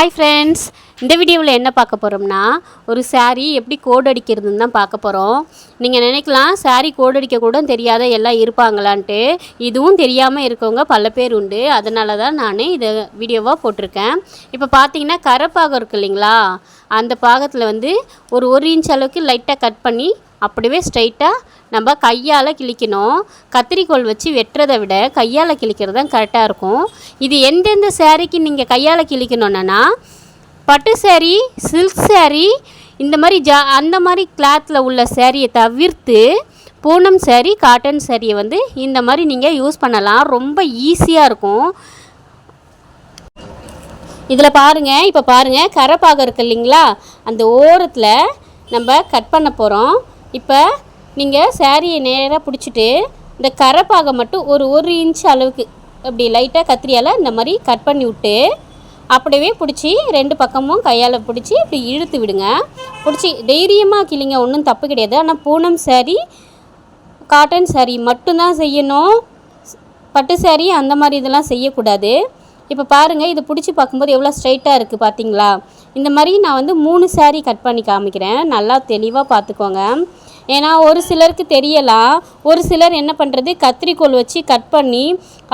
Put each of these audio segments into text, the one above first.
Hi friends இந்த வீடியோவில் என்ன பார்க்க போகிறோம்னா ஒரு சாரீ எப்படி கோடு அடிக்கிறதுன்னு தான் பார்க்க போகிறோம் நீங்கள் நினைக்கலாம் சாரீ கோடு அடிக்க கூட தெரியாத எல்லாம் இருப்பாங்களான்ட்டு. இதுவும் தெரியாமல் இருக்கவங்க பல பேர் உண்டு. அதனால தான் நான் இதை வீடியோவாக போட்டிருக்கேன். இப்போ பார்த்தீங்கன்னா கரைப்பாகம் இருக்கு இல்லைங்களா? அந்த பாகத்தில் வந்து ஒரு ஒரு இன்ச் அளவுக்கு லைட்டாக கட் பண்ணி அப்படியே ஸ்ட்ரைட்டாக நம்ம கையால் கிழிக்கணும். கத்திரிக்கோல் வச்சு வெட்டுறதை விட கையால் கிழிக்கிறது தான் கரெக்டாக இருக்கும். இது எந்தெந்த சேரீக்கு நீங்கள் கையால் கிழிக்கணுன்னா பட்டு சேரீ சில்க் சேரீ இந்த மாதிரி ஜா அந்த மாதிரி கிளாத்தில் உள்ள சேரீயை தவிர்த்து பூனம் சேரீ காட்டன் சேரீயை வந்து இந்த மாதிரி நீங்கள் யூஸ் பண்ணலாம். ரொம்ப ஈஸியாக இருக்கும். இதில் பாருங்கள் இப்போ பாருங்கள் கரைப்பாகம் இருக்கு இல்லைங்களா? அந்த ஓரத்தில் நம்ம கட் பண்ண போகிறோம் இப்போ நீங்கள் சேரீயை நேராக பிடிச்சிட்டு இந்த கரைப்பாகம் மட்டும் ஒரு ஒரு இன்ச் அளவுக்கு அப்படி லைட்டாக கத்திரியால் இந்த மாதிரி கட் பண்ணி விட்டு அப்படியே பிடிச்சி ரெண்டு பக்கமும் கையால் பிடிச்சி இப்படி இழுத்து விடுங்க. பிடிச்சி தைரியமாக கிளிங்க ஒன்றும் தப்பு கிடையாது. ஆனால் பூனம் சேரீ காட்டன் saree மட்டும்தான் செய்யணும். பட்டு saree அந்த மாதிரி இதெல்லாம் செய்யக்கூடாது. இப்போ பாருங்கள் இது பிடிச்சி பார்க்கும்போது எவ்வளோ ஸ்ட்ரைட்டாக இருக்குது பார்த்தீங்களா இந்த மாதிரி நான் வந்து மூணு saree கட் பண்ணி காமிக்கிறேன். நல்லா தெளிவாக பார்த்துக்கோங்க. ஏன்னா ஒரு சிலருக்கு தெரியலாம் ஒரு சிலர் என்ன பண்ணுறது கத்திரிக்கோல் வச்சு கட் பண்ணி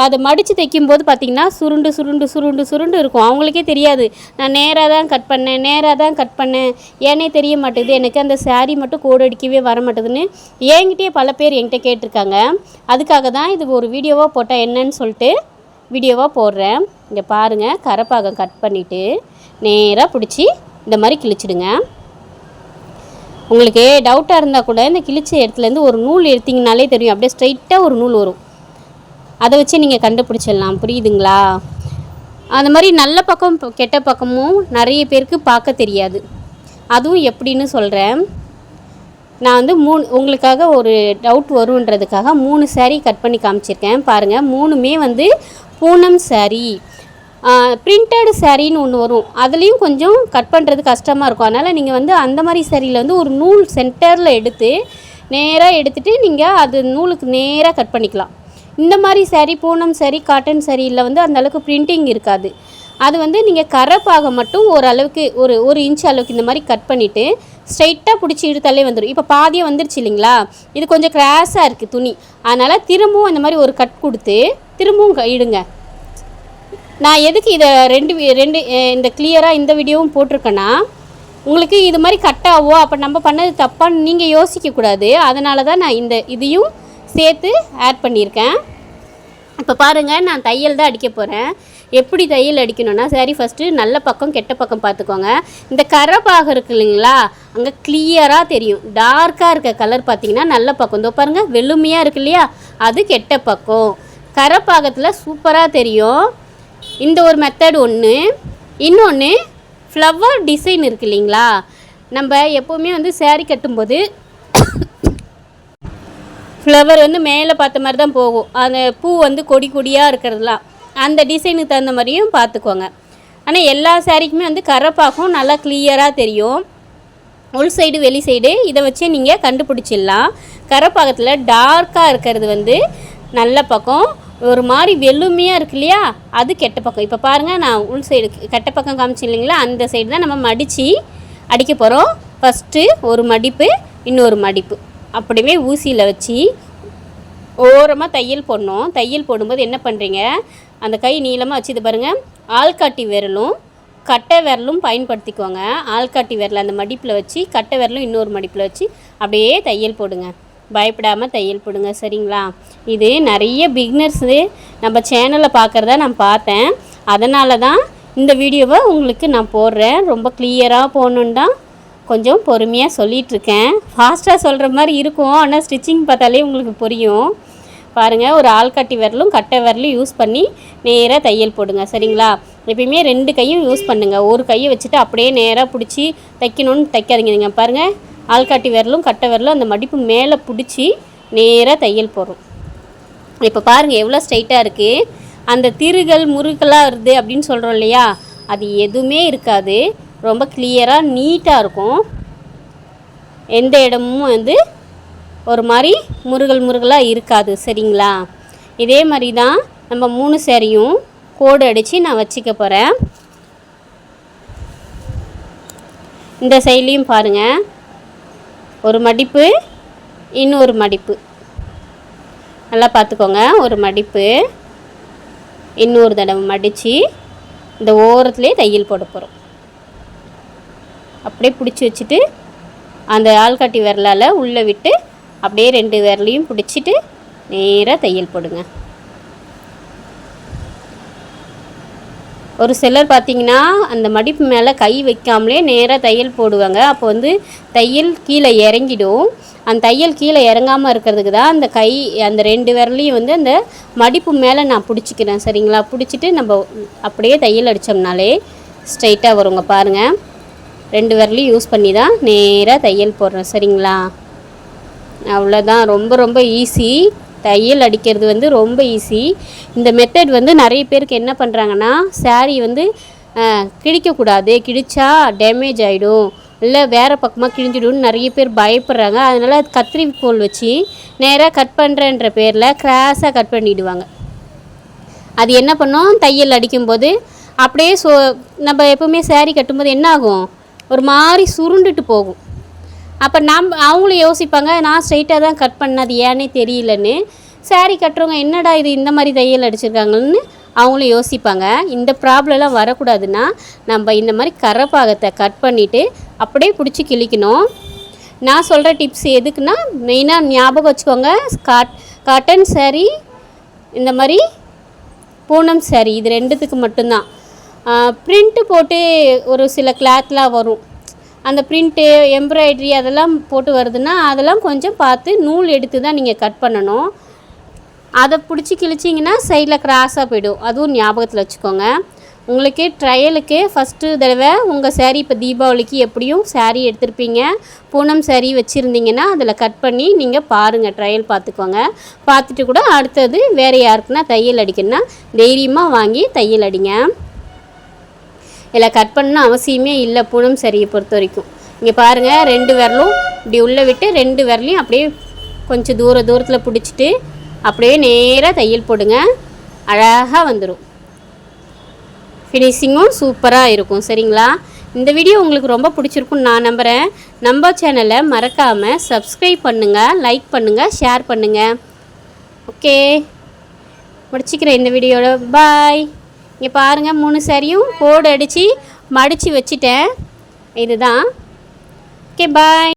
அதை மடித்து தைக்கும்போது பார்த்திங்கன்னா சுருண்டு சுருண்டு சுருண்டு சுருண்டு இருக்கும். அவங்களுக்கே தெரியாது. நான் நேராக தான் கட் பண்ணேன் நேராக தான் கட் பண்ணேன். ஏனே தெரிய மாட்டேங்குது. எனக்கு அந்த saree மட்டும் கோடு அடிக்கவே வர மாட்டேதுன்னு என்கிட்டயே பல பேர் என்கிட்ட கேட்டிருக்காங்க. அதுக்காக தான் இது ஒரு வீடியோவாக போட்டால் என்னன்னு சொல்லிட்டு வீடியோவாக போடுறேன். இங்கே பாருங்கள் கரப்பாகம் கட் பண்ணிவிட்டு நேராக பிடிச்சி இந்த மாதிரி கிழிச்சிடுங்க. உங்களுக்கு டவுட்டாக இருந்தால் கூட இந்த கிழிச்ச இடத்துலேருந்து ஒரு நூல் எடுத்தீங்கனாலே தெரியும். அப்படியே ஸ்ட்ரைட்டாக ஒரு நூல் வரும். அதை வச்சு நீங்கள் கண்டுபிடிச்சிடலாம். புரியுதுங்களா? அந்த மாதிரி நல்ல பக்கம் கெட்ட பக்கமும் நிறைய பேருக்கு பார்க்க தெரியாது. அதுவும் எப்படின்னு சொல்கிறேன் நான் வந்து மூணு உங்களுக்காக ஒரு டவுட் வருன்றதுக்காக மூணு சேரீ கட் பண்ணி காமிச்சிருக்கேன். பாருங்கள் மூணுமே வந்து பூனம் சாரீ பிரிண்டட் சேரீன்னு ஒன்று வரும். அதுலேயும் கொஞ்சம் கட் பண்ணுறது கஷ்டமாக இருக்கும். அதனால் நீங்கள் வந்து அந்த மாதிரி சேரீயில் வந்து ஒரு நூல் சென்டரில் எடுத்து நேராக எடுத்துகிட்டு நீங்கள் அது நூலுக்கு நேராக கட் பண்ணிக்கலாம். இந்த மாதிரி சரி பூனம் சரி காட்டன் சரியில் வந்து அந்த அளவுக்கு பிரிண்டிங் இருக்காது. அது வந்து நீங்கள் கரப்பாக மட்டும் ஓரளவுக்கு ஒரு ஒரு இன்ச் அளவுக்கு இந்த மாதிரி கட் பண்ணிவிட்டு ஸ்ட்ரைட்டாக பிடிச்சி இழுத்தாலே வந்துடும் இப்போ பாதியாக வந்துருச்சு இல்லைங்களா? இது கொஞ்சம் கிராஸாக இருக்குது துணி. அதனால் திரும்பவும் அந்த மாதிரி ஒரு கட் கொடுத்து திரும்பவும் க- இடுங்க. நான் எதுக்கு இதை ரெண்டு ரெண்டு இந்த கிளியராக இந்த வீடியோவும் போட்டிருக்கேன்னா உங்களுக்கு இது மாதிரி கட் அப்போ நம்ம பண்ணது தப்பான்னு நீங்கள் யோசிக்கக்கூடாது அதனால தான் நான் இந்த இதையும் சேர்த்து ஆட் பண்ணியிருக்கேன். இப்போ பாருங்கள் நான் தையல் தான் அடிக்க போகிறேன் எப்படி தையல் அடிக்கணும்னா சரி ஃபஸ்ட்டு நல்ல பக்கம் கெட்ட பக்கம் பார்த்துக்கோங்க. இந்த கரை பாகம் இருக்கு இல்லைங்களா அங்கே கிளியராக தெரியும். டார்க்காக இருக்க கலர் பார்த்திங்கன்னா நல்ல பக்கம். இதோ பாருங்கள் வெளுமையாக இருக்கு இல்லையா அது கெட்ட பக்கம். கரை பாகத்தில் சூப்பராக தெரியும். இந்த ஒரு மெத்தட் ஒன்று இன்னொன்று ஃப்ளவர் டிசைன் இருக்கு இல்லைங்களா? நம்ம எப்போவுமே வந்து சேரீ கட்டும்போது ஃப்ளவர் வந்து மேலே பார்த்த மாதிரி தான் போகும். அந்த பூ வந்து கொடி கொடியாக இருக்கிறதுலாம். அந்த டிசைனுக்கு தகுந்த மாதிரியும் பார்த்துக்கோங்க. ஆனால் எல்லா சேரீக்குமே வந்து கரைப்பாகும் நல்லா கிளியராக தெரியும். உள் சைடு வெளி சைடு இதை வச்சே நீங்கள் கண்டுபிடிச்சிடலாம். கரைப்பாகத்தில் டார்க்காக இருக்கிறது வந்து நல்ல பக்கம். ஒரு மாதிரி வெளுமையாக இருக்கு இல்லையா? அது கெட்ட பக்கம். இப்போ பாருங்கள் நான் உள் சைடு கெட்ட பக்கம் காமிச்சேன் இல்லைங்களா? அந்த சைடு தான் நம்ம மடித்து அடிக்க போகிறோம் ஃபஸ்ட்டு ஒரு மடிப்பு இன்னொரு மடிப்பு. அப்படியே ஊசியில் வச்சு ஓரமாக தையல் போடணும். தையல் போடும்போது என்ன பண்ணுறீங்க அந்த கை நீளமாக வச்சு இது பாருங்கள் ஆள்காட்டி விரலும் கட்டை விரலும் பயன்படுத்திக்கோங்க. ஆள்காட்டி விரல் அந்த மடிப்பில் வச்சு கட்டை விரலும் இன்னொரு மடிப்பில் வச்சு அப்படியே தையல் போடுங்க. பயப்படாமல் தையல் போடுங்க சரிங்களா? இது நிறைய பிகினர்ஸு நம்ம சேனலை பார்க்குறத நான் பார்த்தேன். அதனால தான் இந்த வீடியோவை உங்களுக்கு நான் போடுறேன். ரொம்ப கிளியராக போகணுன்னு தான் கொஞ்சம் பொறுமையாக சொல்லிகிட்ருக்கேன் ஃபாஸ்ட்டாக சொல்கிற மாதிரி இருக்கும். ஆனால் ஸ்டிச்சிங் பார்த்தாலே உங்களுக்கு புரியும். பாருங்கள் ஒரு ஆள்கட்டி விரலும் கட்டை விரலும் யூஸ் பண்ணி நேராக தையல் போடுங்க சரிங்களா? எப்பயுமே ரெண்டு கையும் யூஸ் பண்ணுங்கள் ஒரு கையை வச்சுட்டு அப்படியே நேராக பிடிச்சி தைக்கணும்னு தைக்காதீங்க. நீங்கள் பாருங்கள் ஆள்காட்டி விரலும் கட்டை விரலும் அந்த மடிப்பு மேலே பிடிச்சி நேராக தையல் போகிறோம் இப்போ பாருங்கள் எவ்வளோ ஸ்ட்ரைட்டாக இருக்குது அந்த திருகள் முறுகலாக வருது அப்படின்னு சொல்கிறோம் இல்லையா? அது எதுவுமே இருக்காது. ரொம்ப கிளியராக நீட்டாக இருக்கும். எந்த இடமும் வந்து ஒரு மாதிரி முருகல் முருகலாக இருக்காது. சரிங்களா? இதே மாதிரி தான் நம்ம மூணு சேரையும் கோடு அடித்து நான் வச்சுக்க போகிறேன் இந்த சைட்லேயும் பாருங்கள் ஒரு மடிப்பு இன்னொரு மடிப்பு. நல்லா பார்த்துக்கோங்க. ஒரு மடிப்பு இன்னொரு தடவை மடித்து இந்த ஓரத்துலேயே தையல் போட போகிறோம் அப்படியே பிடிச்சி வச்சுட்டு அந்த ஆள்காட்டி விரலால் உள்ளே விட்டு அப்படியே ரெண்டு விரலையும் பிடிச்சிட்டு நேராக தையல் போடுங்க. ஒரு சிலர் பார்த்தீங்கன்னா அந்த மடிப்பு மேலே கை வைக்காமலே நேராக தையல் போடுவாங்க. அப்போ வந்து தையல் கீழே இறங்கிடும். அந்த தையல் கீழே இறங்காமல் இருக்கிறதுக்கு தான் அந்த கை அந்த ரெண்டு விரலையும் வந்து அந்த மடிப்பு மேலே நான் பிடிச்சிக்கிறேன். சரிங்களா? பிடிச்சிட்டு நம்ம அப்படியே தையல் அடித்தோம்னாலே ஸ்ட்ரைட்டாக வருங்க பாருங்கள் ரெண்டு விரலையும் யூஸ் பண்ணி தான் நேராக தையல் போடுறேன். சரிங்களா? அவ்வளோதான். ரொம்ப ரொம்ப ஈஸி. தையல் அடிக்கிறது வந்து ரொம்ப ஈஸி இந்த மெத்தட் வந்து நிறைய பேருக்கு என்ன பண்ணுறாங்கன்னா சாரீ வந்து கிழிக்கக்கூடாது. கிழிச்சா டேமேஜ் ஆகிடும் இல்லை வேறு பக்கமாக கிழிஞ்சிடும்னு நிறைய பேர் பயப்படுறாங்க. அதனால் அது கத்திரிக்கோல் வச்சு நேராக கட் பண்ணுறேன்ற பேரில் கிராஸாக கட் பண்ணிவிடுவாங்க அது என்ன பண்ணும்? தையல் அடிக்கும்போது அப்படியே சோ நம்ம எப்போவுமே சேரீ கட்டும்போது என்ன ஆகும்? ஒரு மாதிரி சுருண்டுட்டு போகும். அப்போ நாம் அவங்களும் யோசிப்பாங்க நான் ஸ்ட்ரைட்டாக தான் கட் பண்ணது ஏன்னே தெரியலன்னு. saree கட்டுறவங்க என்னடா இது இந்த மாதிரி தையல் அடிச்சிருக்காங்கன்னு அவங்களும் யோசிப்பாங்க. இந்த ப்ராப்ளம்லாம் வரக்கூடாதுன்னா நம்ம இந்த மாதிரி கரப்பாகத்தை கட் பண்ணிவிட்டு அப்படியே பிடிச்சி கிழிக்கணும். நான் சொல்கிற டிப்ஸ் எதுக்குன்னா மெயினாக ஞாபகம் வச்சுக்கோங்க காட் காட்டன் saree இந்த மாதிரி பூனம் saree இது ரெண்டுத்துக்கு மட்டும்தான். ப்ரிண்ட்டு போட்டு ஒரு சில கிளாத்லாம் வரும். அந்த பிரிண்ட்டு எம்ப்ராய்ட்ரி அதெல்லாம் போட்டு வருதுன்னா அதெல்லாம் கொஞ்சம் பார்த்து நூல் எடுத்து தான் நீங்கள் கட் பண்ணணும். அதை பிடிச்சி கிழிச்சிங்கன்னா சைடில் கிராஸாக போயிடும். அதுவும் ஞாபகத்தில் வச்சுக்கோங்க. உங்களுக்கு ட்ரையலுக்கு ஃபஸ்ட்டு தடவை உங்கள் சேரீ இப்போ தீபாவளிக்கு எப்படியும் சேரீ எடுத்திருப்பீங்க. பூனம் சேரீ வச்சுருந்தீங்கன்னா அதில் கட் பண்ணி நீங்கள் பாருங்கள் ட்ரையல் பார்த்துக்கோங்க. பார்த்துட்டு கூட அடுத்தது வேறு யாருக்குன்னா தையல் அடிக்கணும்னா தைரியமாக வாங்கி தையல் அடிங்க. இதில் கட் பண்ணணும் அவசியமே இல்லை. பூனம் சரியை பொறுத்த வரைக்கும். இங்கே பாருங்கள் ரெண்டு விரலும் இப்படி உள்ளே விட்டு ரெண்டு விரலையும் அப்படியே கொஞ்சம் தூர தூரத்தில் பிடிச்சிட்டு அப்படியே நேராக தையல் போடுங்க. அழகாக வந்துடும் ஃபினிஷிங்கும் சூப்பராக இருக்கும். சரிங்களா? இந்த வீடியோ உங்களுக்கு ரொம்ப பிடிச்சிருக்குன்னு நான் நம்புகிறேன் நம்ம சேனலை மறக்காமல் சப்ஸ்கிரைப் பண்ணுங்கள் லைக் பண்ணுங்கள் ஷேர் பண்ணுங்கள் ஓகே முடிச்சிக்கிறேன் இந்த வீடியோட பாய் இங்கே பாருங்கள் மூணு சரியும் கோடு அடித்து மடித்து வச்சுட்டேன். இதுதான். Okay bye